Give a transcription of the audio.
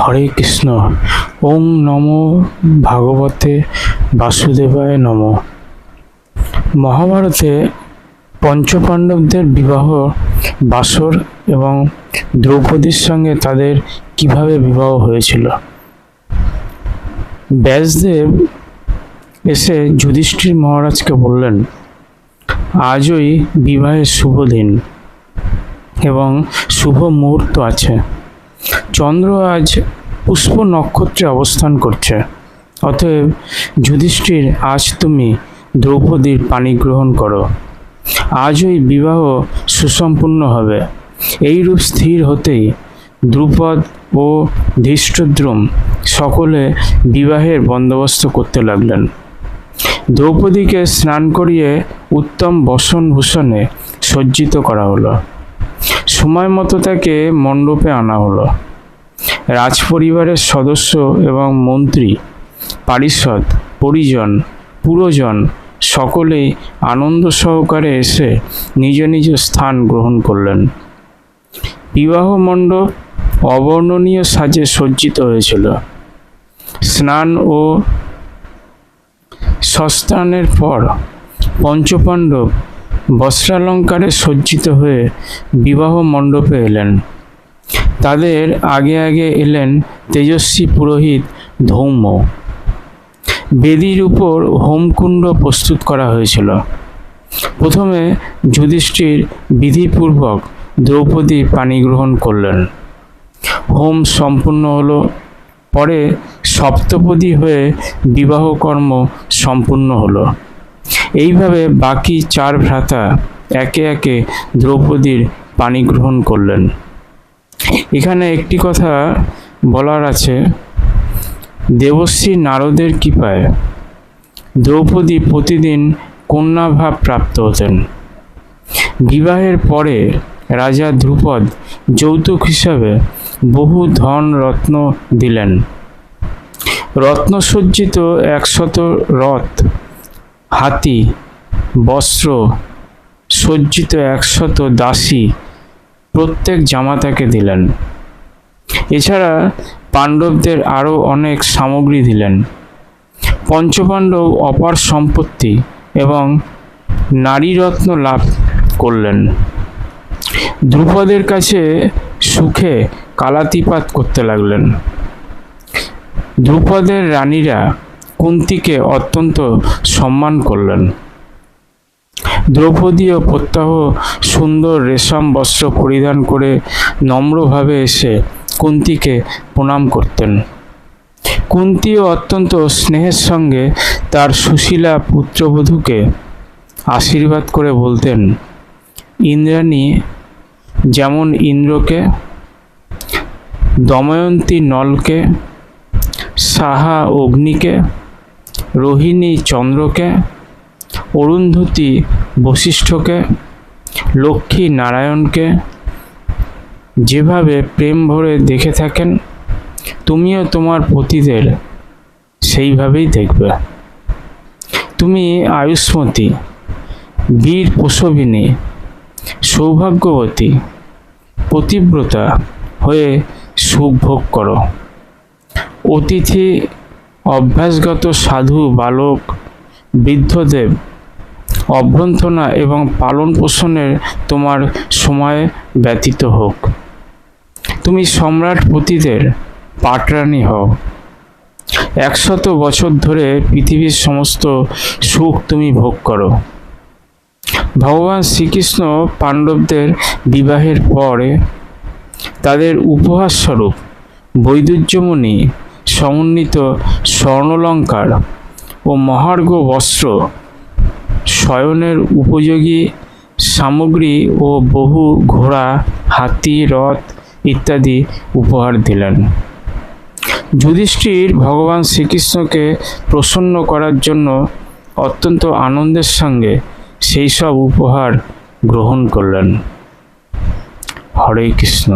হরে কৃষ্ণ। ওম নম ভাগবতে বাসুদেবায় নম। মহাভারতে পঞ্চপাণ্ডবদের বিবাহ বাসর এবং দ্রৌপদীর সঙ্গে তাদের কীভাবে বিবাহ হয়েছিল? ব্যাসদেব এসে যুধিষ্ঠির মহারাজকে বললেন, আজই বিবাহের শুভ দিন এবং শুভ মুহূর্ত আছে। চন্দ্র আজ পুষ্প নক্ষত্রে অবস্থান করছে। অতএব যুধিষ্ঠির, আজ তুমি দ্রৌপদীর পানি গ্রহণ করো। আজই বিবাহ সুসম্পূর্ণ হবে। এই রূপ স্থির হতেই দ্রুপদ ও ধৃষ্টদ্রুম সকলে বিবাহের বন্দোবস্ত করতে লাগলেন। দ্রৌপদীকে স্নান করিয়ে উত্তম বসনভূষণে সজ্জিত করা হলো। সময় মতো তাকে মণ্ডপে আনা হলো। রাজপরিবারের সদস্য এবং মন্ত্রী, পারিষদ, পরিজন, পুরোজন সকলেই আনন্দ সহকারে এসে নিজ নিজ স্থান গ্রহণ করলেন। বিবাহ মণ্ডপ অবর্ণনীয় সাজে সজ্জিত হয়েছিল। স্নান ও সস্তানের পর পঞ্চপাণ্ডব বস্ত্রালঙ্কারে সজ্জিত হয়ে বিবাহ মণ্ডপে এলেন। তাদের আগে আগে এলেন তেজস্বী পুরোহিত ধৌম বেদির উপর হোমকুণ্ড প্রস্তুত করা হয়েছিল। প্রথমে যুধিষ্ঠির বিধিপূর্বক দ্রৌপদী পানি গ্রহণ করলেন। হোম সম্পূর্ণ হলো, পরে সপ্তপদী হয়ে বিবাহকর্ম সম্পূর্ণ হলো। এইভাবে বাকি চার ভ্রাতা একে একে দ্রৌপদীর পানি গ্রহণ করলেন। এখানে একটি কথা বলার আছে, দেবশ্রী নারদের কৃপায় দ্রৌপদী প্রতিদিন কন্যাভাব প্রাপ্ত হতেন। বিবাহের পরে রাজা ধ্রুপদ যৌতুক হিসাবে বহু ধন রত্ন দিলেন। রত্নসজ্জিত একশত রথ হাতি, বস্ত্র, সজ্জিত একশত দাসী প্রত্যেক জামাতাকে দিলেন। এছাড়া পাণ্ডবদের আরও অনেক সামগ্রী দিলেন। পঞ্চপাণ্ডব অপার সম্পত্তি এবং নারীরত্ন লাভ করলেন। ধ্রুপদের কাছে সুখে কালাতিপাত করতে লাগলেন। ধ্রুপদের রানীরা কুন্তিকে অত্যন্ত সম্মান করলেন। দ্রৌপদীও প্রত্যাহ সুন্দর রেশম বস্ত্র পরিধান করে নম্রভাবে এসে কুন্তিকে প্রণাম করতেন। কুন্তিও অত্যন্ত স্নেহের সঙ্গে তার সুশীলা পুত্রবধূকে আশীর্বাদ করে বলতেন, ইন্দ্রাণী, যেমন ইন্দ্রকে, দময়ন্তী নলকে, সাহা অগ্নিকে রোহিণী চন্দ্রকে, অরুন্ধতী বশিষ্ঠকে, লক্ষ্মী নারায়ণকে যেভাবে প্রেম ভরে দেখে থাকেন, তুমিও তোমার পতিদের সেইভাবেই দেখবে। তুমি আয়ুষ্মতী, বীর প্রসবিনী, সৌভাগ্যবতী, পতিব্রতা হয়ে সুখ ভোগ করো। অতিথি অভ্যাসগত সাধু, বালক, বৃদ্ধদেব, অভ্যর্থনা এবং পালন পোষণের তোমার সময় ব্যতীত হোক। তুমি সম্রাট পতিদের পাটরানি হও। একশত বছর ধরে পৃথিবীর সমস্ত সুখ তুমি ভোগ করো। ভগবান শ্রীকৃষ্ণ পাণ্ডবদের বিবাহের পরে তাদের উপহার স্বরূপ বৈদুর্যমণি সমন্বিত স্বর্ণলঙ্কার ও মহার্ঘ বস্ত্র, শয়নের উপযোগী সামগ্রী ও বহু ঘোড়া, হাতি, রথ ইত্যাদি উপহার দিলেন। যুধিষ্ঠির ভগবান শ্রীকৃষ্ণকে প্রসন্ন করার জন্য অত্যন্ত আনন্দের সঙ্গে সেই সব উপহার গ্রহণ করলেন। হরে কৃষ্ণ।